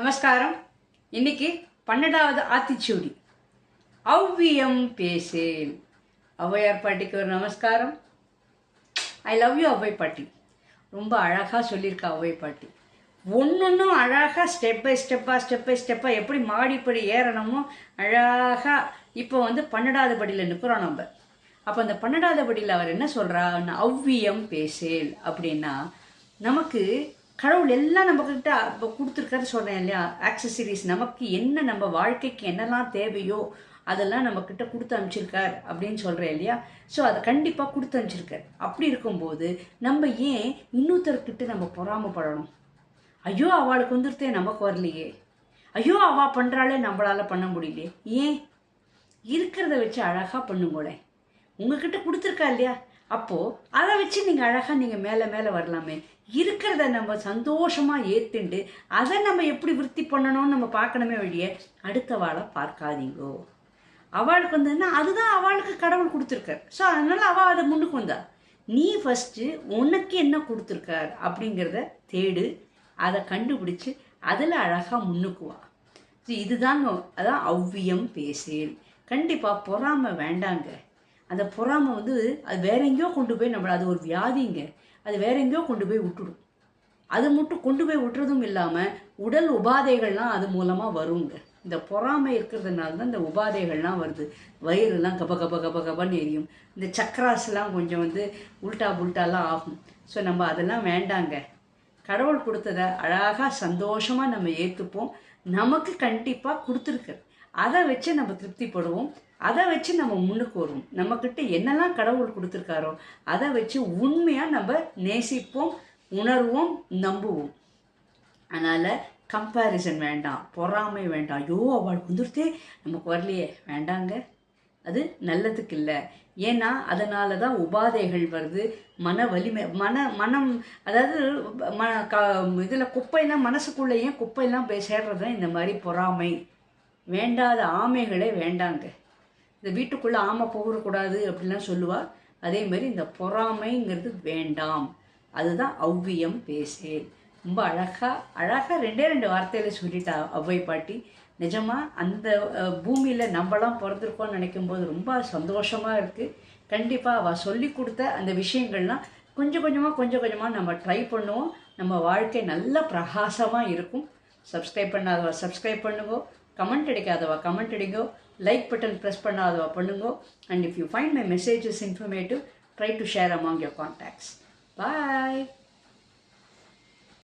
நமஸ்காரம். இன்னைக்கு பன்னெண்டாவது ஆத்திச்சூடி. ஔவியம் பேசேன். ஔவையார் பாட்டிக்கு ஒரு நமஸ்காரம். ஐ லவ் யூ ஔவை பாட்டி. ரொம்ப அழகாக சொல்லியிருக்கா ஔவை பாட்டி. ஒன்னொன்றும் அழகாக ஸ்டெப் பை ஸ்டெப்பாக ஸ்டெப் பை ஸ்டெப்பாக எப்படி மாடிப்படி ஏறணுமோ அழகாக இப்போ வந்து பன்னெண்டாவது படியில் நிற்கிறோம் நம்ம. அப்போ அந்த பன்னெண்டாவது படியில் அவர் என்ன சொல்கிறா ஔவியம் பேசேல் அப்படின்னா நமக்கு கடவுள் எல்லாம் நம்மக்கிட்ட இப்போ கொடுத்துருக்காரு சொல்கிறேன் இல்லையா? ஆக்சசரிஸ் நமக்கு என்ன நம்ம வாழ்க்கைக்கு என்னெல்லாம் தேவையோ அதெல்லாம் நம்மக்கிட்ட கொடுத்து அனுப்பிச்சிருக்கார் அப்படின்னு சொல்கிறேன் இல்லையா? ஸோ அதை கண்டிப்பாக கொடுத்து அனுப்பிச்சிருக்கார். அப்படி இருக்கும்போது நம்ம ஏன் இன்னொருத்தர்கிட்ட நம்ம பொறாமப்படணும்? ஐயோ அவளுக்கு வந்துருத்தே நமக்கு வரலையே. ஐயோ அவா பண்ணுறாளே நம்மளால் பண்ண முடியலையே. ஏன்? இருக்கிறத வச்சு அழகாக பண்ணுங்களேன். உங்ககிட்ட கொடுத்துருக்கா இல்லையா? அப்போது அதை வச்சு நீங்கள் அழகாக நீங்கள் மேலே மேலே வரலாமே. இருக்கிறத நம்ம சந்தோஷமாக ஏற்றுண்டு அதை நம்ம எப்படி விருத்தி பண்ணணும்னு நம்ம பார்க்கணுமே வழிய அடுத்த வாழை பார்க்காதீங்கோ. அவளுக்கு வந்ததுன்னா அதுதான் அவளுக்கு கடவுள் கொடுத்துருக்கார். ஸோ அதனால் அவள் அதை முன்னுக்கு வந்தா. நீ ஃபஸ்ட்டு உனக்கு என்ன கொடுத்துருக்கார் அப்படிங்கிறத தேடு அதை கண்டுபிடிச்சு அதில் அழகாக முன்னுக்குவா ஸோ இதுதாங்க அதான் ஔவியம் பேசேல் கண்டிப்பாக பொறாமை வேண்டாங்க. அந்த பொறாமை வந்து அது வேற எங்கேயோ கொண்டு போய் நம்மளை அது ஒரு வியாதிங்க. அது வேற எங்கேயோ கொண்டு போய் விட்டுடும். அது மட்டும் கொண்டு போய் விட்டுறதும் இல்லாமல் உடல் உபாதைகள்லாம் அது மூலமாக வருங்க. இந்த பொறாமை இருக்கிறதுனால தான் இந்த உபாதைகள்லாம் வருது. வயிறுலாம் கப கப கப கபன்னு எரியும். இந்த சக்கராஸ்லாம் கொஞ்சம் வந்து உல்டா புல்ட்டாலாம் ஆகும். ஸோ நம்ம அதெல்லாம் வேண்டாங்க. கடவுள் கொடுத்ததை அழகாக சந்தோஷமாக நம்ம ஏற்றுப்போம் நமக்கு கண்டிப்பாக கொடுத்துருக்கு அதை வச்சு நம்ம திருப்திப்படுவோம். அதை வச்சு நம்ம முன்னுக்கு வருவோம். நம்மக்கிட்ட என்னெல்லாம் கடவுள் கொடுத்துருக்காரோ அதை வச்சு உண்மையாக நம்ம நேசிப்போம் உணர்வோம் நம்புவோம். அதனால் கம்பேரிசன் வேண்டாம் பொறாமை வேண்டாம். ஐயோ அவளுக்கு வந்துருத்தே நமக்கு வரலையே. வேண்டாங்க. அது நல்லதுக்கு இல்லை. ஏன்னா அதனால தான் உபாதைகள் வருது. மன வலிமை மன மனம் அதாவது ம க இதில் குப்பையெல்லாம் மனசுக்குள்ளேயே குப்பையெல்லாம் போய் சேர்றது தான் இந்த மாதிரி பொறாமை. வேண்டாத ஆமைகளே வேண்டாங்க. இந்த வீட்டுக்குள்ளே ஆமை போகக்கூடாது அப்படிலாம் சொல்லுவா. அதே மாதிரி இந்த பொறாமைங்கிறது வேண்டாம். அதுதான் ஔவியம் பேசேன் ரொம்ப அழகாக அழகாக ரெண்டே ரெண்டு வார்த்தையில் சொல்லிட்டா ஔவை பாட்டி. நிஜமாக அந்த பூமியில் நம்மளாம் பிறந்திருக்கோம்னு நினைக்கும் போது ரொம்ப சந்தோஷமாக இருக்குது கண்டிப்பாக அவள் சொல்லி கொடுத்த அந்த விஷயங்கள்லாம் கொஞ்சம் கொஞ்சமாக கொஞ்சம் கொஞ்சமாக நம்ம ட்ரை பண்ணுவோம். நம்ம வாழ்க்கை நல்ல பிரகாசமாக இருக்கும். சப்ஸ்கிரைப் பண்ணாதவா சப்ஸ்கிரைப் பண்ணுவோம் கமெண்ட் அடிக்காதவா? கமெண்ட் அடிங்கோ லைக் பட்டன் ப்ரெஸ் பண்ணாதவா? பண்ணுங்கோ. And if you find my messages informative try to share among your contacts bye